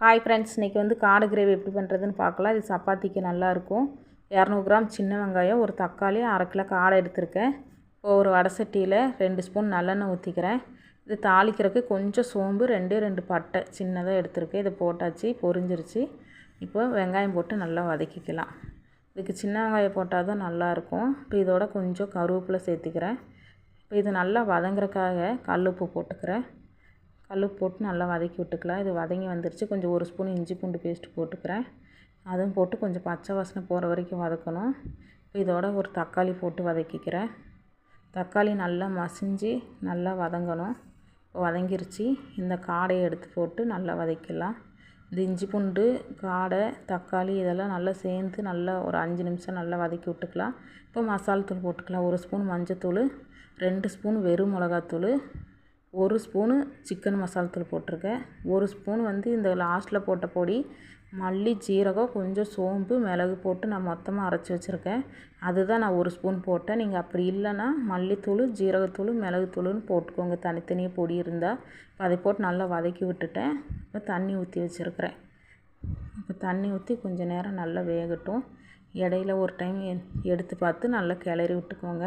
Hi friends இன்றைக்கி வந்து காடை கிரேவி எப்படி பண்ணுறதுன்னு பார்க்கலாம். இது சப்பாத்திக்கு நல்லாயிருக்கும். இரநூறு கிராம் சின்ன வெங்காயம் ஒரு தக்காளி அரை கிலோ காடை எடுத்திருக்கேன். இப்போ ஒரு வடை சட்டியில் ரெண்டு ஸ்பூன் நல்லெண்ணெய் ஊற்றிக்கிறேன் இது தாளிக்கிறதுக்கு கொஞ்சம் சோம்பு ரெண்டே ரெண்டு பட்டை சின்னதாக எடுத்திருக்கேன். இதை போட்டாச்சு பொரிஞ்சிருச்சு. இப்போ வெங்காயம் போட்டு நல்லா வதக்கிக்கலாம். இதுக்கு சின்ன வெங்காயம் போட்டால் தான் நல்லாயிருக்கும். இப்போ இதோட கொஞ்சம் கருவேப்பிலை சேர்த்துக்கிறேன். இப்போ இது நல்லா வதங்குறக்காக கல் உப்பு போட்டுக்கிறேன். கல் போட்டு நல்லா வதக்கி விட்டுக்கலாம். இது வதங்கி வந்துருச்சு. கொஞ்சம் ஒரு ஸ்பூன் இஞ்சி பூண்டு பேஸ்ட்டு போட்டுக்கிறேன். அதுவும் போட்டு கொஞ்சம் பச்சை வாசனை போகிற வரைக்கும் வதக்கணும். இப்போ இதோட ஒரு தக்காளி போட்டு வதக்கிக்கிறேன். தக்காளி நல்லா மசிஞ்சு நல்லா வதங்கணும். இப்போ வதங்கிருச்சு. இந்த காடையை எடுத்து போட்டு நல்லா வதக்கிடலாம். இந்த இஞ்சி பூண்டு காடை தக்காளி இதெல்லாம் நல்லா சேர்ந்து நல்லா ஒரு அஞ்சு நிமிஷம் நல்லா வதக்கி விட்டுக்கலாம். இப்போ மசால் தூள் போட்டுக்கலாம். ஒரு ஸ்பூன் மஞ்சத்தூள் ரெண்டு ஸ்பூன் வெறும் மிளகாத்தூள் ஒரு ஸ்பூனு சிக்கன் மசாலா தூள் போட்டிருக்கேன். ஒரு ஸ்பூன் வந்து இந்த லாஸ்ட்டில் போட்ட பொடி மல்லி ஜீரகம் கொஞ்சம் சோம்பு மிளகு போட்டு நான் மொத்தமாக அரைச்சி வச்சுருக்கேன். அதுதான் நான் ஒரு ஸ்பூன் போட்டேன். நீங்கள் அப்படி இல்லைன்னா மல்லித்தூள் ஜீரகத்தூள் மிளகுத்தூளுன்னு போட்டுக்கோங்க. தனித்தனியாக பொடி இருந்தால் அதை போட்டு நல்லா வதக்கி விட்டுட்டேன். இப்போ தண்ணி ஊற்றி வச்சுருக்கிறேன். இப்போ தண்ணி ஊற்றி கொஞ்சம் நேரம் நல்லா வேகட்டும். இடையில ஒரு டைம் எடுத்து பார்த்து நல்லா கிளறி விட்டுக்கோங்க.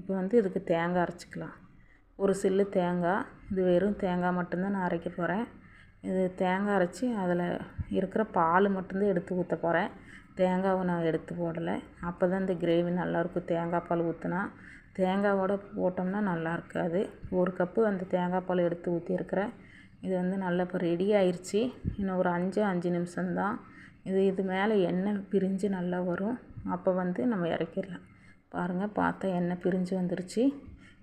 இப்போ வந்து இதுக்கு தேங்காய் அரைச்சிக்கலாம். ஒரு சில்லு தேங்காய் இது வெறும் தேங்காய் மட்டும்தான் நான் அரைக்க போகிறேன் இது தேங்காய் அரைச்சி அதில் இருக்கிற பால் மட்டும்தான் எடுத்து ஊற்ற போகிறேன் தேங்காவை நான் எடுத்து போடலை. அப்போ தான் இந்த கிரேவி நல்லாயிருக்கும் தேங்காய் பால் ஊற்றினா தேங்காவோட போட்டோம்னா நல்லா இருக்காது. ஒரு கப்பு அந்த தேங்காய் பால் எடுத்து ஊற்றிருக்கிறேன் இது வந்து நல்லா இப்போ ரெடி ஆயிடுச்சு இன்னும் ஒரு அஞ்சு அஞ்சு நிமிஷம்தான். இது இது மேலே எண்ணெய் பிரிஞ்சு நல்லா வரும். அப்போ வந்து நம்ம இறக்கிடலாம். பாருங்கள் பார்த்தா எண்ணெய் பிரிஞ்சு வந்துருச்சு.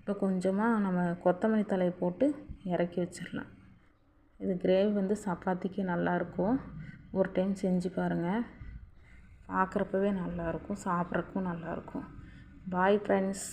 இப்போ கொஞ்சமாக நம்ம கொத்தமல்லி தலையை போட்டு இறக்கி வச்சிடலாம். இது கிரேவி வந்து சப்பாத்திக்கு நல்லாயிருக்கும். ஒரு டைம் செஞ்சு பாருங்கள் பார்க்குறப்பவே நல்லாயிருக்கும் சாப்பிட்றக்கும் நல்லாயிருக்கும். Bye friends